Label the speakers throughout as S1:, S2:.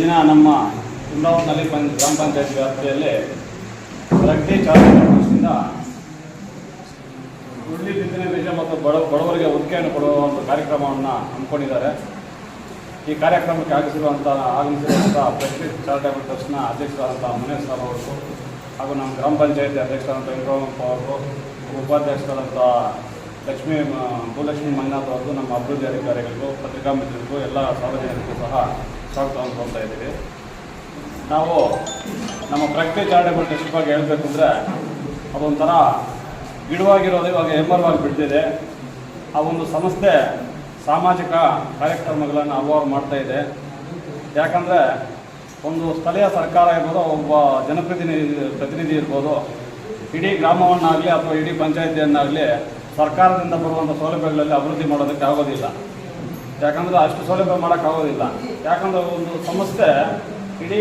S1: ದಿನ ನಮ್ಮ ಕುಂದಾವನಲ್ಲಿ ಪಂ, ಗ್ರಾಮ ಪಂಚಾಯತ್ ವ್ಯಾಪ್ತಿಯಲ್ಲಿ ಪ್ರಗತಿ ಚಾಲನೆಯಿಂದ ಉರುಳಿ ಬಿತ್ತನೆ ಬೀಜ ಮತ್ತು ಬಡ, ಬಡವರಿಗೆ ಉದ್ಕೆಯನ್ನು ಕೊಡುವ ಒಂದು ಕಾರ್ಯಕ್ರಮವನ್ನು ಹಮ್ಮಿಕೊಂಡಿದ್ದಾರೆ. ಈ ಕಾರ್ಯಕ್ರಮಕ್ಕೆ ಆಗಮಿಸಿರುವಂಥ ಆಗಮಿಸಿರುವಂಥ ಪ್ರಗತಿ ಚಾರಿಟೇಬಲ್ ಟ್ರಸ್ಟ್ನ ಅಧ್ಯಕ್ಷರಾದಂಥ ಮುನೇಶ್ ಸಾಬ್ ಅವರು ಹಾಗೂ ನಮ್ಮ ಗ್ರಾಮ ಪಂಚಾಯತಿ ಅಧ್ಯಕ್ಷರಾದಂಥ ವೆಂಕಟರಾಮಪ್ಪ ಅವರು ಉಪಾಧ್ಯಕ್ಷರಾದಂಥ ಲಕ್ಷ್ಮೀ, ಭೂಲಕ್ಷ್ಮಿ ಮಂಜುನಾಥ್ ಅವರು ನಮ್ಮ ಅಭಿವೃದ್ಧಿ ಅಧಿಕಾರಿಗಳಿಗೂ, ಪತ್ರಿಕಾ ಮಿತ್ರರಿಗೂ, ಎಲ್ಲ ಸಾರ್ವಜನಿಕರಿಗೂ ಸಹ ಕೊಡ್ತಾ ಇದ್ದೀವಿ. ನಾವು ನಮ್ಮ ಪ್ರಗತಿ ಚಾರಿಟೇಬಲ್ ಟ್ರಸ್ಟ್ ಬಗ್ಗೆ ಹೇಳಬೇಕು ಅಂದರೆ ಅದೊಂಥರ ಗಿಡವಾಗಿರೋದು ಇವಾಗ ಎಮ್ಮರವಾಗಿ ಬಿಡ್ತಿದೆ ಆ ಒಂದು ಸಂಸ್ಥೆ ಸಾಮಾಜಿಕ ಕಾರ್ಯಕ್ರಮಗಳನ್ನು ಹಲವಾರು ಮಾಡ್ತಾ ಇದೆ. ಯಾಕಂದರೆ ಒಂದು ಸ್ಥಳೀಯ ಸರ್ಕಾರ ಇರ್ಬೋದು, ಒಬ್ಬ ಜನಪ್ರತಿನಿಧಿ, ಪ್ರತಿನಿಧಿ ಇರ್ಬೋದು, ಇಡೀ ಗ್ರಾಮವನ್ನಾಗಲಿ ಅಥವಾ ಇಡೀ ಪಂಚಾಯತಿಯನ್ನಾಗಲಿ ಸರ್ಕಾರದಿಂದ ಬರುವಂಥ ಸೌಲಭ್ಯಗಳಲ್ಲಿ ಅಭಿವೃದ್ಧಿ ಮಾಡೋದಕ್ಕೆ ಆಗೋದಿಲ್ಲ. ಯಾಕಂದ್ರೆ ಅಷ್ಟು ಸೌಲಭ್ಯ ಮಾಡೋಕ್ಕಾಗೋದಿಲ್ಲ ಯಾಕಂದ್ರೆ ಒಂದು ಸಂಸ್ಥೆ ಇಡೀ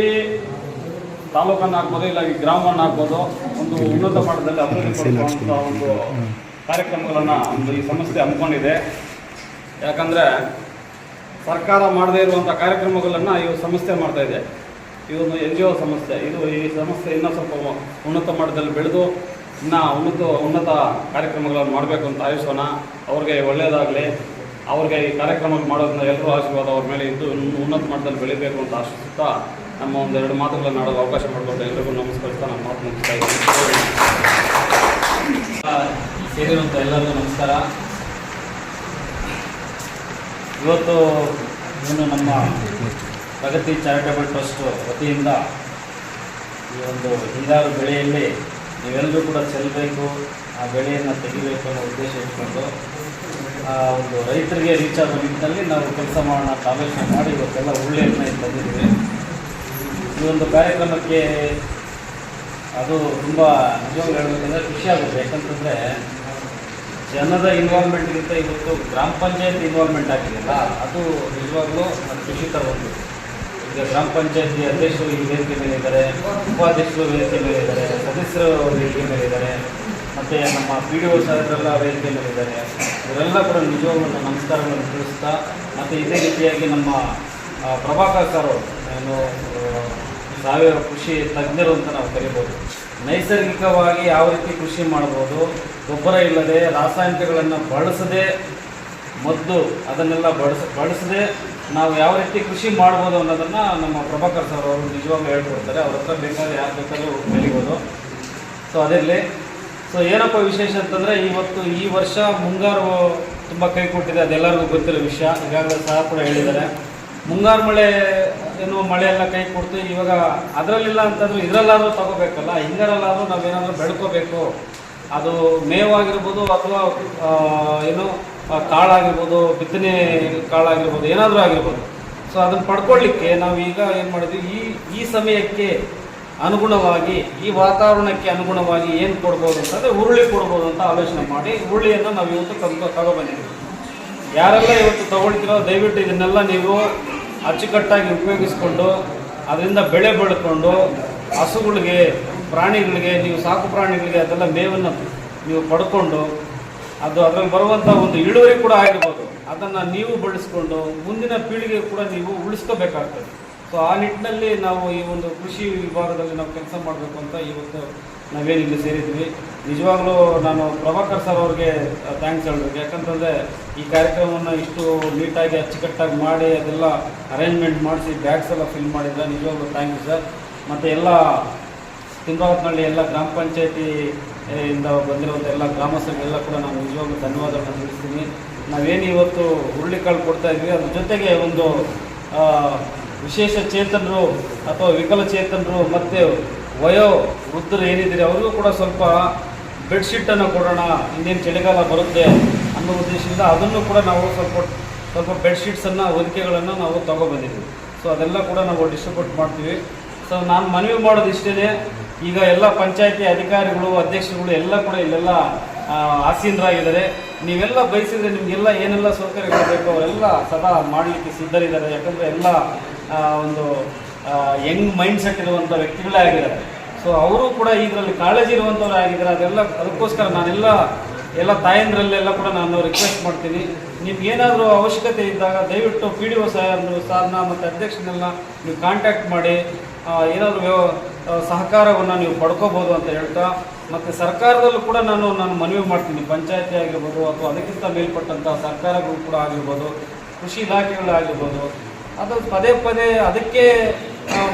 S1: ತಾಲೂಕನ್ನು ಹಾಕ್ಬೋದು, ಇಲ್ಲ ಈ ಗ್ರಾಮವನ್ನು ಹಾಕ್ಬೋದು, ಒಂದು ಉನ್ನತ ಮಟ್ಟದಲ್ಲಿ ಅಭಿವೃದ್ಧಿ ಪಡಿಸುವಂಥ ಒಂದು ಕಾರ್ಯಕ್ರಮಗಳನ್ನು ಒಂದು ಈ ಸಂಸ್ಥೆ ಹಮ್ಮಿಕೊಂಡಿದೆ. ಯಾಕಂದರೆ ಸರ್ಕಾರ ಮಾಡದೇ ಇರುವಂಥ ಕಾರ್ಯಕ್ರಮಗಳನ್ನು ಈ ಸಂಸ್ಥೆ ಮಾಡ್ತಾ ಇದೆ. ಇದೊಂದು ಎನ್ ಜಿ ಒ ಸಂಸ್ಥೆ. ಇದು ಈ ಸಂಸ್ಥೆ ಇನ್ನೂ ಸ್ವಲ್ಪ ಉನ್ನತ ಮಟ್ಟದಲ್ಲಿ ಬೆಳೆದು ಇನ್ನೂ ಉನ್ನತ ಉನ್ನತ ಕಾರ್ಯಕ್ರಮಗಳನ್ನು ಮಾಡಬೇಕು ಅಂತ ಆಯೋಸೋಣ ಅವ್ರಿಗೆ ಒಳ್ಳೆಯದಾಗಲಿ ಅವ್ರಿಗೆ ಈ ಕಾರ್ಯಕ್ರಮ ಮಾಡೋದ್ರಿಂದ ಎಲ್ಲರೂ ಆಶೀರ್ವಾದ ಅವ್ರ ಮೇಲೆ ಇದ್ದು ಇನ್ನು ಉನ್ನತ ಮಟ್ಟದಲ್ಲಿ ಬೆಳಿಬೇಕು ಅಂತ ಆಶಿಸುತ್ತಾ ನಮ್ಮ ಒಂದು ಎರಡು ಮಾತುಗಳನ್ನು ಆಡೋದು ಅವಕಾಶ ಮಾಡಿಕೊಟ್ಟು ಎಲ್ರಿಗೂ ನಮಸ್ಕರಿಸ್ತಾ ನಮ್ಮ ಮಾತು ಮುಗಿಸ್ತಾ ಇದ್ದೀನಿ.
S2: ಸೇರಿರುವಂಥ ಎಲ್ಲರಿಗೂ ನಮಸ್ಕಾರ. ಇವತ್ತು ಏನು ನಮ್ಮ ಪ್ರಗತಿ ಚಾರಿಟಬಲ್ ಟ್ರಸ್ಟ್ ವತಿಯಿಂದ ಈ ಒಂದು ಹಿಂಗಾರು ಬೆಳೆಯಲ್ಲಿ ನೀವೆಲ್ಲರೂ ಕೂಡ ಚೆಲ್ಲಬೇಕು ಆ ಬೆಳೆಯನ್ನು ತೆಗಿಬೇಕು ಅನ್ನೋ ಉದ್ದೇಶ ಇಟ್ಕೊಂಡು, ಆ ಒಂದು ರೈತರಿಗೆ ರೀಚ್ ಆಗೋ ನಿಟ್ಟಿನಲ್ಲಿ ನಾವು ಕೆಲಸ ಮಾಡೋಣ ಅಂತ ಮಾಡಿ ಇವತ್ತೆಲ್ಲ ಒಳ್ಳೆಯನ್ನ ಇಲ್ಲಿ ತಂದಿದ್ದೀವಿ. ಈ ಒಂದು ಕಾರ್ಯಕ್ರಮಕ್ಕೆ ಅದು ತುಂಬ ನಿಜವಾಗಿ ಹೇಳಬೇಕಂದ್ರೆ ಖುಷಿ ಆಗುತ್ತೆ. ಯಾಕಂತಂದರೆ ಜನದ ಇನ್ವಾಲ್ವ್ಮೆಂಟ್ಗಿಂತ ಇವತ್ತು ಗ್ರಾಮ ಪಂಚಾಯತ್ ಇನ್ವಾಲ್ವ್ಮೆಂಟ್ ಆಗಿದೆಯಲ್ಲ, ಅದು ನಿಜವಾಗ್ಲೂ ಅದು ಖುಷಿ ತಗೊಂಡು ಈಗ ಗ್ರಾಮ ಪಂಚಾಯತಿ ಅಧ್ಯಕ್ಷರು ಈ ವೇದಿಕೆ ಮೇಲೆ ಇದ್ದಾರೆ ಉಪಾಧ್ಯಕ್ಷರು ವೇದಿಕೆ ಮೇಲೆ ಇದ್ದಾರೆ ಸದಸ್ಯರು ವೇದಿಕೆ ಮೇಲೆ ಇದ್ದಾರೆ ಮತ್ತು ನಮ್ಮ ಪಿ ಡಿ ಒ ಸಾಹೇಬರೆಲ್ಲ ವೇದಿಕೆ ಮೇಲೆ ಇದ್ದಾರೆ ಇವರೆಲ್ಲ ಕೂಡ ನಿಜವಾಗ್ಲೂ ನನ್ನ ನಮಸ್ಕಾರಗಳನ್ನು ತಿಳಿಸ್ತಾ, ಮತ್ತು ಇದೇ ರೀತಿಯಾಗಿ ನಮ್ಮ ಪ್ರಭಾಕರ್ ಸರ್ ಏನು ಸಾವಿರ ಕೃಷಿ ತಜ್ಞರು ಅಂತ ನಾವು ಕರಿಬೋದು. ನೈಸರ್ಗಿಕವಾಗಿ ಯಾವ ರೀತಿ ಕೃಷಿ ಮಾಡ್ಬೋದು, ಗೊಬ್ಬರ ಇಲ್ಲದೆ ರಾಸಾಯನಿಕಗಳನ್ನು ಬಳಸದೆ ಮದ್ದು ಅದನ್ನೆಲ್ಲ ಬಳಸ, ಬಳಸದೆ ನಾವು ಯಾವ ರೀತಿ ಕೃಷಿ ಮಾಡ್ಬೋದು ಅನ್ನೋದನ್ನು ನಮ್ಮ ಪ್ರಭಾಕರ್ ಸರ್ ಅವರು ನಿಜವಾಗ್ಲೂ ಹೇಳ್ಕೊಡ್ತಾರೆ. ಅವ್ರ ಹತ್ರ ಬೇಕಾದ್ರೆ ಯಾರು ಬೇಕಾದ್ರೂ ಕಲಿಬೋದು ಸೊ ಅದಿರಲಿ. ಸೊ ಏನಪ್ಪ ವಿಶೇಷ ಅಂತಂದರೆ ಇವತ್ತು ಈ ವರ್ಷ ಮುಂಗಾರು ತುಂಬ ಕೈ ಕೊಟ್ಟಿದೆ. ಅದೆಲ್ಲರಿಗೂ ಗೊತ್ತಿರೋ ವಿಷಯ. ಈಗಾಗಲೇ ಸಹ ಕೂಡ ಹೇಳಿದ್ದಾರೆ. ಮುಂಗಾರು ಮಳೆ ಏನು ಮಳೆ ಎಲ್ಲ ಕೈ ಕೊಡ್ತು. ಇವಾಗ ಅದರಲ್ಲಿಲ್ಲ ಅಂತಂದ್ರೆ ಇದರಲ್ಲಾದರೂ ತಗೋಬೇಕಲ್ಲ. ಹಿಂಗಾರಲ್ಲಾದ್ರೂ ನಾವೇನಾದರೂ ಬೆಳ್ಕೋಬೇಕು. ಅದು ಮೇವಾಗಿರ್ಬೋದು ಅಥವಾ ಏನು ಕಾಳಾಗಿರ್ಬೋದು, ಬಿತ್ತನೆ ಕಾಳಾಗಿರ್ಬೋದು, ಏನಾದರೂ ಆಗಿರ್ಬೋದು. ಸೊ ಅದನ್ನು ಪಡ್ಕೊಳ್ಳಿಕ್ಕೆ ನಾವು ಈಗ ಏನು ಮಾಡಿದ್ವಿ? ಈ ಈ ಸಮಯಕ್ಕೆ ಅನುಗುಣವಾಗಿ, ಈ ವಾತಾವರಣಕ್ಕೆ ಅನುಗುಣವಾಗಿ ಏನು ಕೊಡ್ಬೋದು ಅಂತಂದರೆ ಹುರುಳಿ ಕೊಡ್ಬೋದು ಅಂತ ಆಲೋಚನೆ ಮಾಡಿ, ಹುರುಳಿಯನ್ನು ನಾವು ಇವತ್ತು ತಂದು ತಗೊಬಂದಿದ್ದೀವಿ ಯಾರೆಲ್ಲ ಇವತ್ತು ತೊಗೊಳ್ತೀರೋ, ದಯವಿಟ್ಟು ಇದನ್ನೆಲ್ಲ ನೀವು ಅಚ್ಚುಕಟ್ಟಾಗಿ ಉಪಯೋಗಿಸ್ಕೊಂಡು, ಅದರಿಂದ ಬೆಳೆ ಬೆಳ್ಕೊಂಡು, ಹಸುಗಳಿಗೆ, ಪ್ರಾಣಿಗಳಿಗೆ, ನೀವು ಸಾಕು ಪ್ರಾಣಿಗಳಿಗೆ ಅದೆಲ್ಲ ಮೇವನ್ನು ನೀವು ಪಡ್ಕೊಂಡು ಅದು ಅದರಲ್ಲಿ ಬರುವಂಥ ಒಂದು ಇಳುವರಿ ಕೂಡ ಆಗಿರ್ಬೋದು. ಅದನ್ನು ನೀವು ಬಳಸ್ಕೊಂಡು ಮುಂದಿನ ಪೀಳಿಗೆ ಕೂಡ ನೀವು ಉಳಿಸ್ಕೋಬೇಕಾಗ್ತದೆ. ಸೊ ಆ ನಿಟ್ಟಿನಲ್ಲಿ ನಾವು ಈ ಒಂದು ಕೃಷಿ ವಿಭಾಗದಲ್ಲಿ ನಾವು ಕೆಲಸ ಮಾಡಬೇಕು ಅಂತ ಇವತ್ತು ನಾವೇನು ಇಲ್ಲಿ ಸೇರಿದ್ವಿ. ನಿಜವಾಗ್ಲೂ ನಾನು ಪ್ರಭಾಕರ್ ಸರ್ ಅವ್ರಿಗೆ ಥ್ಯಾಂಕ್ಸ್ ಹೇಳ್ಬೇಕು. ಯಾಕಂತಂದರೆ ಈ ಕಾರ್ಯಕ್ರಮವನ್ನು ಇಷ್ಟು ನೀಟಾಗಿ, ಅಚ್ಚುಕಟ್ಟಾಗಿ ಮಾಡಿ, ಅದೆಲ್ಲ ಅರೇಂಜ್ಮೆಂಟ್ ಮಾಡಿಸಿ ಬ್ಯಾಗ್ಸ್ ಎಲ್ಲ ಫಿಲ್ ಮಾಡಿದ್ರೆ ನಿಜವಾಗ್ಲೂ ಥ್ಯಾಂಕ್ ಯು ಸರ್ ಮತ್ತು ಎಲ್ಲ ತಿಮ್ರಾವತ್ನಹಳ್ಳಿ ಎಲ್ಲ ಗ್ರಾಮ ಪಂಚಾಯತಿ ಇಂದ ಬಂದಿರುವಂಥ ಎಲ್ಲ ಗ್ರಾಮಸ್ಥರಿಗೆಲ್ಲ ಕೂಡ ನಾನು ನಿಜವಾಗ್ಲೂ ಧನ್ಯವಾದಗಳನ್ನು ತಿಳಿಸ್ತೀನಿ. ನಾವೇನು ಇವತ್ತು ಹುರುಳಿಕಾಳು ಕೊಡ್ತಾ ಇದ್ವಿ, ಅದ್ರ ಜೊತೆಗೆ ಒಂದು ವಿಶೇಷ ಚೇತನರು ಅಥವಾ ವಿಕಲಚೇತನರು ಮತ್ತು ವಯೋ ವೃದ್ಧರು ಏನಿದ್ದೀರಿ, ಅವ್ರಿಗೂ ಕೂಡ ಸ್ವಲ್ಪ ಬೆಡ್ಶೀಟನ್ನು ಕೊಡೋಣ, ಇನ್ನೇನು ಚಳಿಗಾಲ ಬರುತ್ತೆ ಅನ್ನೋ ಉದ್ದೇಶದಿಂದ ಅದನ್ನು ಕೂಡ ನಾವು ಸ್ವಲ್ಪ ಸ್ವಲ್ಪ ಬೆಡ್ಶೀಟ್ಸನ್ನು ಹೊದಿಕೆಗಳನ್ನು ನಾವು ತೊಗೊಬಂದಿದ್ದೀವಿ ಸೊ ಅದೆಲ್ಲ ಕೂಡ ನಾವು ಡಿಸ್ಟ್ರಿಬ್ಯೂಟ್ ಮಾಡ್ತೀವಿ. ಸೊ ನಾನು ಮನವಿ ಮಾಡೋದು ಇಷ್ಟೇ ಈಗ ಎಲ್ಲ ಪಂಚಾಯತಿ ಅಧಿಕಾರಿಗಳು, ಅಧ್ಯಕ್ಷರುಗಳು ಎಲ್ಲ ಕೂಡ ಇಲ್ಲೆಲ್ಲ ಆಸೀನರಾಗಿದ್ದಾರೆ. ನೀವೆಲ್ಲ ಬಯಸಿದ್ರೆ ನಿಮಗೆಲ್ಲ ಏನೆಲ್ಲ ಸೌಕರ್ಯಗಳು ಬೇಕು ಅವರೆಲ್ಲ ಸದಾ ಮಾಡಲಿಕ್ಕೆ ಸಿದ್ಧರಿದ್ದಾರೆ. ಯಾಕಂದರೆ ಎಲ್ಲ ಒಂದು ಯಂಗ್ ಮೈಂಡ್ ಸೆಟ್ ಇರುವಂಥ ವ್ಯಕ್ತಿಗಳೇ ಆಗಿದ್ದಾರೆ. ಸೊ ಅವರು ಕೂಡ ಇದರಲ್ಲಿ ಕಾಳಜಿ ಇರುವಂಥವ್ರು ಆಗಿದ್ದಾರೆ. ಅದೆಲ್ಲ, ಅದಕ್ಕೋಸ್ಕರ ನಾನೆಲ್ಲ, ಎಲ್ಲ ತಾಯಂದ್ರಲ್ಲೆಲ್ಲ ಕೂಡ ನಾನು ರಿಕ್ವೆಸ್ಟ್ ಮಾಡ್ತೀನಿ. ನಿಮ್ಗೆ ಏನಾದರೂ ಅವಶ್ಯಕತೆ ಇದ್ದಾಗ ದಯವಿಟ್ಟು ಪಿ ಡಿ ಒ ಸಾಹೇಬ್ರು ಸಾರ್ನ ಮತ್ತು ಅಧ್ಯಕ್ಷನೆಲ್ಲ ನೀವು ಕಾಂಟ್ಯಾಕ್ಟ್ ಮಾಡಿ. ಏನಾದರೂ ಸಹಕಾರವನ್ನು ನೀವು ಪಡ್ಕೋಬೋದು ಅಂತ ಹೇಳ್ತಾ, ಮತ್ತು ಸರ್ಕಾರದಲ್ಲೂ ಕೂಡ ನಾನು ನಾನು ಮನವಿ ಮಾಡ್ತೀನಿ. ಪಂಚಾಯತಿ ಆಗಿರ್ಬೋದು ಅಥವಾ ಅದಕ್ಕಿಂತ ಮೇಲ್ಪಟ್ಟಂಥ ಸರ್ಕಾರಗಳು ಕೂಡ ಆಗಿರ್ಬೋದು, ಕೃಷಿ ಇಲಾಖೆಗಳಾಗಿರ್ಬೋದು, ಅದು ಪದೇ ಪದೇ ಅದಕ್ಕೆ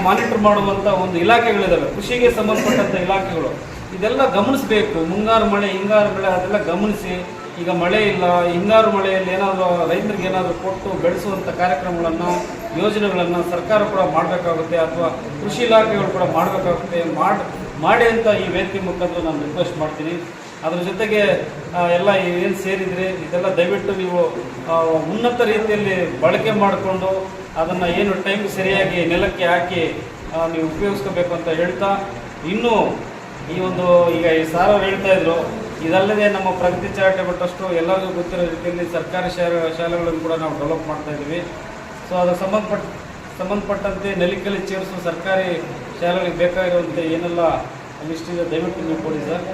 S2: ಮಾನಿಟರ್ ಮಾಡುವಂಥ ಒಂದು ಇಲಾಖೆಗಳಿದ್ದಾವೆ ಕೃಷಿಗೆ ಸಂಬಂಧಪಟ್ಟಂಥ ಇಲಾಖೆಗಳು. ಇದೆಲ್ಲ ಗಮನಿಸಬೇಕು. ಮುಂಗಾರು ಮಳೆ, ಹಿಂಗಾರು ಮಳೆ ಅದೆಲ್ಲ ಗಮನಿಸಿ ಈಗ ಮಳೆ ಇಲ್ಲ, ಹಿಂಗಾರು ಮಳೆಯಲ್ಲಿ ಏನಾದರೂ ರೈತರಿಗೆ ಏನಾದರೂ ಕೊಟ್ಟು ಬೆಳೆಸುವಂಥ ಕಾರ್ಯಕ್ರಮಗಳನ್ನು, ಯೋಜನೆಗಳನ್ನು ಸರ್ಕಾರ ಕೂಡ ಮಾಡಬೇಕಾಗುತ್ತೆ ಅಥವಾ ಕೃಷಿ ಇಲಾಖೆಗಳು ಕೂಡ ಮಾಡಬೇಕಾಗುತ್ತೆ ಮಾಡಿ ಮಾಡಿ ಅಂತ ಈ ವೇದಿಕೆ ಮುಖಾಂತರ ನಾನು ರಿಕ್ವೆಸ್ಟ್ ಮಾಡ್ತೀನಿ. ಅದ್ರ ಜೊತೆಗೆ ಎಲ್ಲ ಏನು ಸೇರಿದರೆ ಇದೆಲ್ಲ ದಯವಿಟ್ಟು ನೀವು ಉನ್ನತ ರೀತಿಯಲ್ಲಿ ಬಳಕೆ ಮಾಡಿಕೊಂಡು ಅದನ್ನು ಏನು ಟೈಮ್ ಸರಿಯಾಗಿ ನೆಲಕ್ಕೆ ಹಾಕಿ ನೀವು ಉಪಯೋಗಿಸ್ಕೋಬೇಕು ಅಂತ ಹೇಳ್ತಾ, ಇನ್ನೂ ಈ ಒಂದು ಈಗ ಈ ಸಾರ ಹೇಳ್ತಾ ಇದ್ರು ಇದಲ್ಲದೆ ನಮ್ಮ ಪ್ರಗತಿ ಚಾರಿಟೇಬಲ್ ಟ್ರಸ್ಟು ಎಲ್ಲರಿಗೂ ಗೊತ್ತಿರೋ ರೀತಿಯಲ್ಲಿ ಸರ್ಕಾರಿ ಶಾಲೆ ಶಾಲೆಗಳನ್ನು ಕೂಡ ನಾವು ಡೆವಲಪ್ ಮಾಡ್ತಾ ಇದ್ದೀವಿ. ಸೊ ಅದಕ್ಕೆ ಸಂಬಂಧಪಟ್ಟ ಸಂಬಂಧಪಟ್ಟಂತೆ ನೆಲಿಕಲ್ಲಿ ಚೇರಿಸೋ ಸರ್ಕಾರಿ ಶಾಲೆಗಳಿಗೆ ಬೇಕಾಗಿರುವಂಥ ಏನೆಲ್ಲ ಲಿಸ್ಟ್ ಇದೆ, ದಯವಿಟ್ಟು ನೀವು ಕೊಡಿ ಸರ್.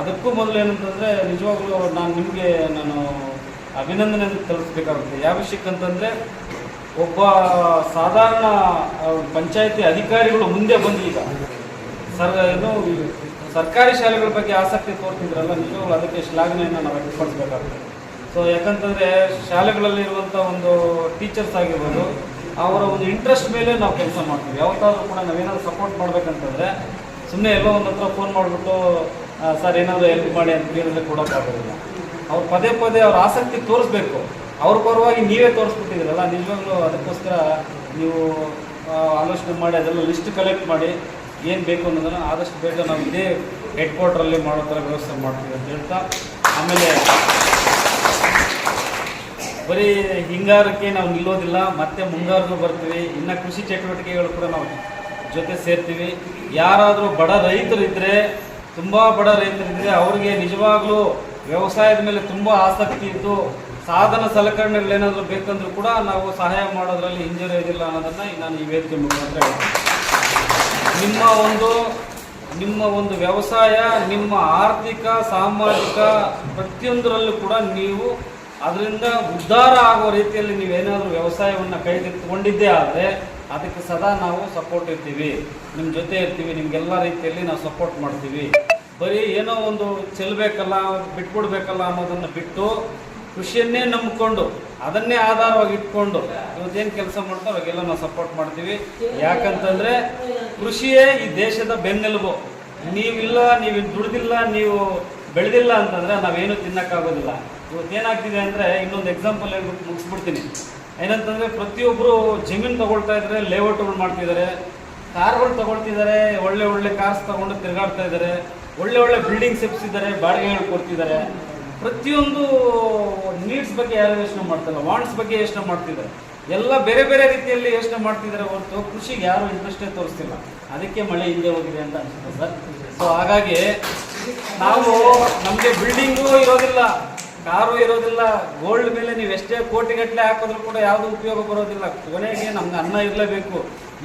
S2: ಅದಕ್ಕೂ ಮೊದಲು ಏನಂತಂದರೆ, ನಿಜವಾಗ್ಲೂ ನಾನು ನಿಮಗೆ ನಾನು ಅಭಿನಂದನೆ ತಿಳಿಸ್ಬೇಕಾಗುತ್ತೆ. ಯಾವ ವಿಷಯಕ್ಕೆ ಅಂತಂದರೆ ಒಬ್ಬ ಸಾಧಾರಣ ಪಂಚಾಯತಿ ಅಧಿಕಾರಿಗಳು ಮುಂದೆ ಬಂದು ಸರ್, ಏನು ಸರ್ಕಾರಿ ಶಾಲೆಗಳ ಬಗ್ಗೆ ಆಸಕ್ತಿ ತೋರ್ತಿದ್ರಲ್ಲ, ನಿಜವಾಗ್ಲೂ ಅದಕ್ಕೆ ಶ್ಲಾಘನೆಯನ್ನು ನಾವು ವ್ಯಕ್ತಪಡಿಸಬೇಕಾಗುತ್ತೆ ಸೊ ಯಾಕಂತಂದರೆ ಶಾಲೆಗಳಲ್ಲಿರುವಂಥ ಒಂದು ಟೀಚರ್ಸ್ ಆಗಿರ್ಬೋದು, ಅವರ ಒಂದು ಇಂಟ್ರೆಸ್ಟ್ ಮೇಲೆ ನಾವು ಕೆಲಸ ಮಾಡ್ತೀವಿ. ಯಾವತ್ತಾದರೂ ಕೂಡ ನಾವೇನಾದ್ರು ಸಪೋರ್ಟ್ ಮಾಡಬೇಕಂತಂದರೆ ಸುಮ್ಮನೆ ಎಲ್ಲೋ ಒಂದು ಹತ್ರ ಫೋನ್ ಮಾಡಿಬಿಟ್ಟು ಸರ್ ಏನಾದರೂ ಹೆಲ್ಪ್ ಮಾಡಿ ಅಂತ ಕೇಳಿದ್ರೆ ಕೊಡೋಕ್ಕಾಗೋದಿಲ್ಲ. ಅವ್ರು ಪದೇ ಪದೇ ಅವ್ರ ಆಸಕ್ತಿ ತೋರಿಸ್ಬೇಕು. ಅವ್ರ ಪರವಾಗಿ ನೀವೇ ತೋರಿಸ್ಬಿಟ್ಟಿದ್ದೀರಲ್ಲ, ನಿಜವಾಗ್ಲೂ ಅದಕ್ಕೋಸ್ಕರ ನೀವು ಆಲೋಚನೆ ಮಾಡಿ, ಅದೆಲ್ಲ ಲಿಸ್ಟ್ ಕಲೆಕ್ಟ್ ಮಾಡಿ ಏನು ಬೇಕು ಅನ್ನೋದನ್ನು ಆದಷ್ಟು ಬೇಗ ನಾವು ಇದೇ ಹೆಡ್ ಕ್ವಾರ್ಟ್ರಲ್ಲಿ ಮಾಡೋ ಥರ ವ್ಯವಸ್ಥೆ ಮಾಡ್ತೀವಿ ಅಂತ ಹೇಳ್ತಾ, ಆಮೇಲೆ ಬರೀ ಹಿಂಗಾರಕ್ಕೆ ನಾವು ನಿಲ್ಲೋದಿಲ್ಲ, ಮತ್ತೆ ಮುಂಗಾರಿಗೂ ಬರ್ತೀವಿ, ಇನ್ನು ಕೃಷಿ ಚಟುವಟಿಕೆಗಳು ಕೂಡ ನಾವು ಜೊತೆ ಸೇರ್ತೀವಿ. ಯಾರಾದರೂ ಬಡ ರೈತರಿದ್ದರೆ ತುಂಬ ಬಡ ರೈತರಿದ್ದರೆ ಅವ್ರಿಗೆ ನಿಜವಾಗ್ಲೂ ವ್ಯವಸಾಯದ ಮೇಲೆ ತುಂಬ ಆಸಕ್ತಿ ಇದ್ದು ಸಾಧನ ಸಲಕರಣೆಗಳೇನಾದರೂ ಬೇಕಂದ್ರೂ ಕೂಡ ನಾವು ಸಹಾಯ ಮಾಡೋದ್ರಲ್ಲಿ ಹಿಂಜರಿಯೋದಿಲ್ಲ ಅನ್ನೋದನ್ನು ನಾನು ಈ ವೇದಿಕೆ ಮುಖಾಂತರ ಹೇಳ್ತೀನಿ. ನಿಮ್ಮ ಒಂದು ನಿಮ್ಮ ಒಂದು ವ್ಯವಸಾಯ, ನಿಮ್ಮ ಆರ್ಥಿಕ, ಸಾಮಾಜಿಕ, ಪ್ರತಿಯೊಂದರಲ್ಲೂ ಕೂಡ ನೀವು ಅದರಿಂದ ಉದ್ಧಾರ ಆಗುವ ರೀತಿಯಲ್ಲಿ ನೀವೇನಾದರೂ ವ್ಯವಸಾಯವನ್ನು ಕೈಗೆತ್ತಿಕೊಂಡಿದ್ದೇ ಆದರೆ ಅದಕ್ಕೆ ಸದಾ ನಾವು ಸಪೋರ್ಟ್ ಇರ್ತೀವಿ. ನಿಮ್ಮ ಜೊತೆ ಇರ್ತೀವಿ, ನಿಮಗೆಲ್ಲ ರೀತಿಯಲ್ಲಿ ನಾವು ಸಪೋರ್ಟ್ ಮಾಡ್ತೀವಿ. ಬರೀ ಏನೋ ಒಂದು ಚೆಲ್ಲಬೇಕಲ್ಲ ಬಿಟ್ಬಿಡ್ಬೇಕಲ್ಲ ಅನ್ನೋದನ್ನು ಬಿಟ್ಟು ಕೃಷಿಯನ್ನೇ ನಂಬಿಕೊಂಡು ಅದನ್ನೇ ಆಧಾರವಾಗಿ ಇಟ್ಕೊಂಡು ಇವತ್ತೇನು ಕೆಲಸ ಮಾಡ್ತಾರೋ ಅವಾಗೆಲ್ಲ ನಾವು ಸಪೋರ್ಟ್ ಮಾಡ್ತೀವಿ. ಯಾಕಂತಂದರೆ ಕೃಷಿಯೇ ಈ ದೇಶದ ಬೆನ್ನೆಲುಬು. ನೀವಿಲ್ಲ, ನೀವು ದುಡ್ದಿಲ್ಲ, ನೀವು ಬೆಳೆದಿಲ್ಲ ಅಂತಂದರೆ ನಾವೇನು ತಿನ್ನೋಕ್ಕಾಗೋದಿಲ್ಲ. ಇವತ್ತೇನಾಗ್ತಿದೆ ಅಂದರೆ ಇನ್ನೊಂದು ಎಕ್ಸಾಂಪಲ್ ಹೇಳ್ಬಿಟ್ಟು ಮುಗಿಸ್ಬಿಡ್ತೀನಿ. ಏನಂತಂದರೆ ಪ್ರತಿಯೊಬ್ಬರು ಜಮೀನು ತೊಗೊಳ್ತಾ ಇದ್ದಾರೆ ಲೇಔಟ್ಗಳು ಮಾಡ್ತಿದ್ದಾರೆ. ಕಾರ್ಗಳು ತೊಗೊಳ್ತಿದ್ದಾರೆ, ಒಳ್ಳೆ ಒಳ್ಳೆ ಕಾರ್ಸ್ ತಗೊಂಡು ತಿರುಗಾಡ್ತಾ ಇದ್ದಾರೆ. ಒಳ್ಳೆ ಒಳ್ಳೆ ಬಿಲ್ಡಿಂಗ್ಸ್ ಎಪ್ಸಿದ್ದಾರೆ ಬಾಡಿಗೆಗಳು ಕೊಡ್ತಿದ್ದಾರೆ. ಪ್ರತಿಯೊಂದು ಬಗ್ಗೆ ಯಾರು ಯೋಚನೆ ಮಾಡ್ತಾರೆ ವಾಂಟ್ಸ್ ಬಗ್ಗೆ ಯೋಚನೆ ಮಾಡ್ತಿದ್ದಾರೆ. ಎಲ್ಲ ಬೇರೆ ಬೇರೆ ರೀತಿಯಲ್ಲಿ ಯೋಚನೆ ಮಾಡ್ತಿದ್ದಾರೆ ಹೊರತು ಕೃಷಿಗೆ ಯಾರು ಇಂಟ್ರೆಸ್ಟೇ ತೋರಿಸ್ತಿಲ್ಲ. ಅದಕ್ಕೆ ಮಳೆ ಹಿಂದೆ ಹೋಗಿದೆ ಅಂತ ಅನ್ಸುತ್ತೆ ಸರ್. ಸೊ ಹಾಗಾಗಿ ನಾವು ನಮಗೆ ಬಿಲ್ಡಿಂಗು ಇರೋದಿಲ್ಲ, ಕಾರು ಇರೋದಿಲ್ಲ ಗೋಲ್ಡ್ ಮೇಲೆ ನೀವು ಎಷ್ಟೇ ಕೋಟಿಗಟ್ಟಲೆ ಹಾಕಿದ್ರು ಕೂಡ ಯಾವುದು ಉಪಯೋಗ ಬರೋದಿಲ್ಲ. ಕೊನೆಗೆ ನಮ್ಗೆ ಅನ್ನ ಇರಲೇಬೇಕು.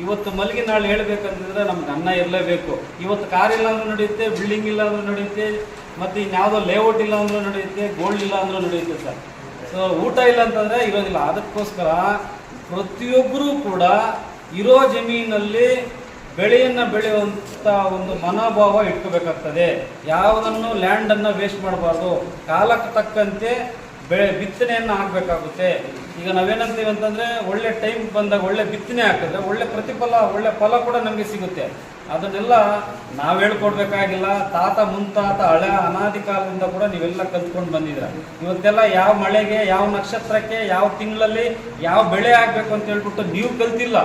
S2: ಇವತ್ತು ಮಲಗಿ ನಾಳೆ ಹೇಳ್ಬೇಕಂತಂದ್ರೆ ನಮ್ಗೆ ಅನ್ನ ಇರಲೇಬೇಕು. ಇವತ್ತು ಕಾರ್ ಇಲ್ಲ ಅಂದ್ರೂ ನಡೆಯುತ್ತೆ ಬಿಲ್ಡಿಂಗ್ ಇಲ್ಲ ಅಂದ್ರೂ ನಡೆಯುತ್ತೆ, ಮತ್ತು ಇನ್ಯಾವುದೋ ಲೇಔಟ್ ಇಲ್ಲ ಅಂದ್ರೂ ನಡೆಯುತ್ತೆ ಗೋಲ್ಡ್ ಇಲ್ಲ ಅಂದ್ರೂ ನಡೆಯುತ್ತೆ ಸರ್. ಸೊ ಊಟ ಇಲ್ಲ ಅಂತಂದರೆ ಇರೋದಿಲ್ಲ. ಅದಕ್ಕೋಸ್ಕರ ಪ್ರತಿಯೊಬ್ಬರೂ ಕೂಡ ಇರೋ ಜಮೀನಲ್ಲಿ ಬೆಳೆಯನ್ನು ಬೆಳೆಯುವಂಥ ಒಂದು ಮನೋಭಾವ ಇಟ್ಕೋಬೇಕಾಗ್ತದೆ. ಯಾವುದನ್ನು ಲ್ಯಾಂಡನ್ನು ವೇಸ್ಟ್ ಮಾಡಬಾರ್ದು. ಕಾಲಕ್ಕೆ ತಕ್ಕಂತೆ ಬೆಳೆ ಬಿತ್ತನೆಯನ್ನು ಹಾಕಬೇಕಾಗುತ್ತೆ ಈಗ ನಾವೇನಂತೀವಿ ಅಂತಂದರೆ ಒಳ್ಳೆ ಟೈಮ್ ಬಂದಾಗ ಒಳ್ಳೆ ಬಿತ್ತನೆ ಹಾಕಿದ್ರೆ ಒಳ್ಳೆ ಪ್ರತಿಫಲ, ಒಳ್ಳೆ ಫಲ ಕೂಡ ನಮಗೆ ಸಿಗುತ್ತೆ. ಅದನ್ನೆಲ್ಲ ನಾವು ಹೇಳ್ಕೊಡ್ಬೇಕಾಗಿಲ್ಲ. ತಾತ ಮುಂತಾತ ಹಳೆ ಅನಾದಿ ಕಾಲದಿಂದ ಕೂಡ ನೀವೆಲ್ಲ ಕಲ್ತ್ಕೊಂಡು ಬಂದಿದ್ರ ಇವತ್ತೆಲ್ಲ ಯಾವ ಮಳೆಗೆ, ಯಾವ ನಕ್ಷತ್ರಕ್ಕೆ, ಯಾವ ತಿಂಗಳಲ್ಲಿ ಯಾವ ಬೆಳೆ ಆಗಬೇಕು ಅಂತ ಹೇಳ್ಬಿಟ್ಟು ನೀವು ಕಲ್ತಿಲ್ಲ.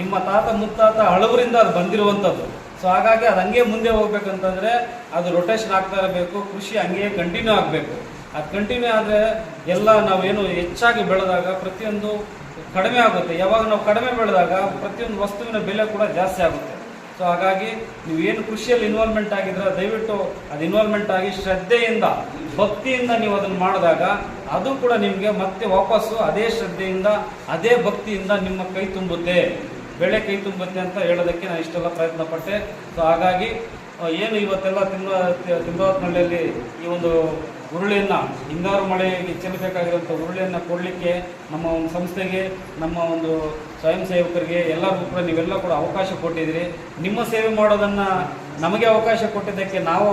S2: ನಿಮ್ಮ ತಾತ ಮುತ್ತಾತ ಹಳವರಿಂದ ಅದು ಬಂದಿರುವಂಥದ್ದು. ಸೊ ಹಾಗಾಗಿ ಅದು ಹಂಗೆ ಮುಂದೆ ಹೋಗ್ಬೇಕಂತಂದ್ರೆ ಅದು ರೊಟೇಷನ್ ಆಗ್ತಾ ಇರಬೇಕು. ಕೃಷಿ ಹಂಗೆ ಕಂಟಿನ್ಯೂ ಆಗಬೇಕು. ಅದು ಕಂಟಿನ್ಯೂ ಆದರೆ ಎಲ್ಲ ನಾವೇನು ಹೆಚ್ಚಾಗಿ ಬೆಳೆದಾಗ ಪ್ರತಿಯೊಂದು ಕಡಿಮೆ ಆಗುತ್ತೆ. ಯಾವಾಗ ನಾವು ಕಡಿಮೆ ಬೆಳೆದಾಗ ಪ್ರತಿಯೊಂದು ವಸ್ತುವಿನ ಬೆಲೆ ಕೂಡ ಜಾಸ್ತಿ ಆಗುತ್ತೆ. ಸೊ ಹಾಗಾಗಿ ನೀವು ಏನು ಕೃಷಿಯಲ್ಲಿ ಇನ್ವಾಲ್ವ್ಮೆಂಟ್ ಆಗಿದ್ರೆ ದಯವಿಟ್ಟು ಅದು ಇನ್ವಾಲ್ವ್ಮೆಂಟ್ ಆಗಿ ಶ್ರದ್ಧೆಯಿಂದ, ಭಕ್ತಿಯಿಂದ ನೀವು ಅದನ್ನು ಮಾಡಿದಾಗ ಅದು ಕೂಡ ನಿಮಗೆ ಮತ್ತೆ ವಾಪಸ್ಸು ಅದೇ ಶ್ರದ್ಧೆಯಿಂದ, ಅದೇ ಭಕ್ತಿಯಿಂದ ನಿಮ್ಮ ಕೈ ತುಂಬುತ್ತೆ. ಬೆಳೆ ಕೈ ತುಂಬುತ್ತೆ ಅಂತ ಹೇಳೋದಕ್ಕೆ ನಾನು ಇಷ್ಟೆಲ್ಲ ಪ್ರಯತ್ನ ಪಟ್ಟೆ ಸೊ ಹಾಗಾಗಿ ಏನು ಇವತ್ತೆಲ್ಲ ತಿಂಗಳ ತಿಂಗಳಲ್ಲಿ ಈ ಒಂದು ಉರುಳಿಯನ್ನು, ಹಿಂಗಾರು ಮಳೆಗೆ ಚೆಲ್ಲಬೇಕಾಗಿರುವಂಥ ಉರುಳಿಯನ್ನು ಕೊಡಲಿಕ್ಕೆ ನಮ್ಮ ಒಂದು ಸಂಸ್ಥೆಗೆ, ನಮ್ಮ ಒಂದು ಸ್ವಯಂ ಸೇವಕರಿಗೆ ಎಲ್ಲರಿಗೂ ಕೂಡ ನೀವೆಲ್ಲ ಕೂಡ ಅವಕಾಶ ಕೊಟ್ಟಿದ್ದೀರಿ. ನಿಮ್ಮ ಸೇವೆ ಮಾಡೋದನ್ನು ನಮಗೆ ಅವಕಾಶ ಕೊಟ್ಟಿದ್ದಕ್ಕೆ ನಾವು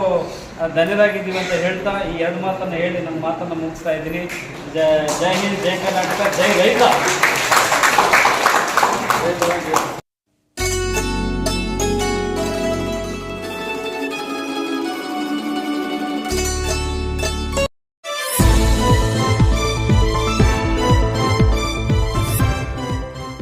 S2: ಧನ್ಯರಾಗಿದ್ದೀವಿ ಅಂತ ಹೇಳ್ತಾ ಈ ಎರಡು ಮಾತನ್ನು ಹೇಳಿ ನಮ್ಮ ಮಾತನ್ನು ಮುಗಿಸ್ತಾ ಇದ್ದೀನಿ. ಜೈ ಜೈ ಹಿಂದ್, ಜೈ ಕರ್ನಾಟಕ, ಜೈ ರೈತ.